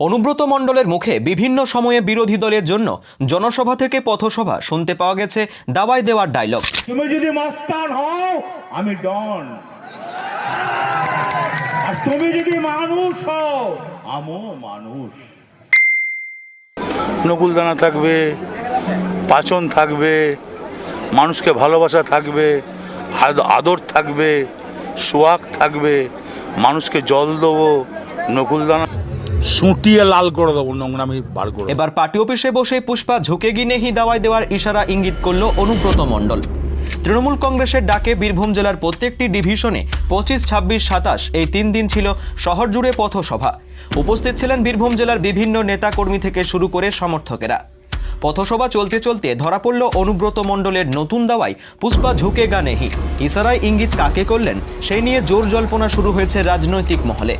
অনুব্রত মণ্ডলের মুখে বিভিন্ন সময়ে বিরোধী দলের জন্য জনসভা থেকে পথসভা শুনতে পাওয়া গেছে দাওয়াই দেওয়ার ডায়লগ তুমি যদি মাস্টার হও আমি ডন আর তুমি যদি মানুষ হও আমিও মানুষ। নকুলদানা থাকবে পাচন থাকবে মানুষকে ভালোবাসা থাকবে আদর থাকবে সোয়াগ থাকবে মানুষকে জল দেবো নকুলদানা সুটিয়ে লাল করে দেবো নোংরামি বার করে এবার পার্টি অফিসে বসে পুষ্পা ঝুঁকে গিনেহি দাওয়াই দেওয়ার ইশারা ইঙ্গিত করল অনুব্রত মণ্ডল। তৃণমূল কংগ্রেসের ডাকে বীরভূম জেলার প্রত্যেকটি ডিভিশনে পঁচিশ, ছাব্বিশ, সাতাশ, এই তিন দিন ছিল শহর জুড়ে পথসভা। উপস্থিত ছিলেন বীরভূম জেলার বিভিন্ন নেতাকর্মী থেকে শুরু করে সমর্থকেরা। পথসভা চলতে চলতে ধরা পড়ল অনুব্রত মণ্ডলের নতুন দাওয়াই পুষ্পা ঝুঁকে গানেহি ইশারায় ইঙ্গিত কাকে করলেন, সেই নিয়ে জোর জল্পনা শুরু হয়েছে রাজনৈতিক মহলে।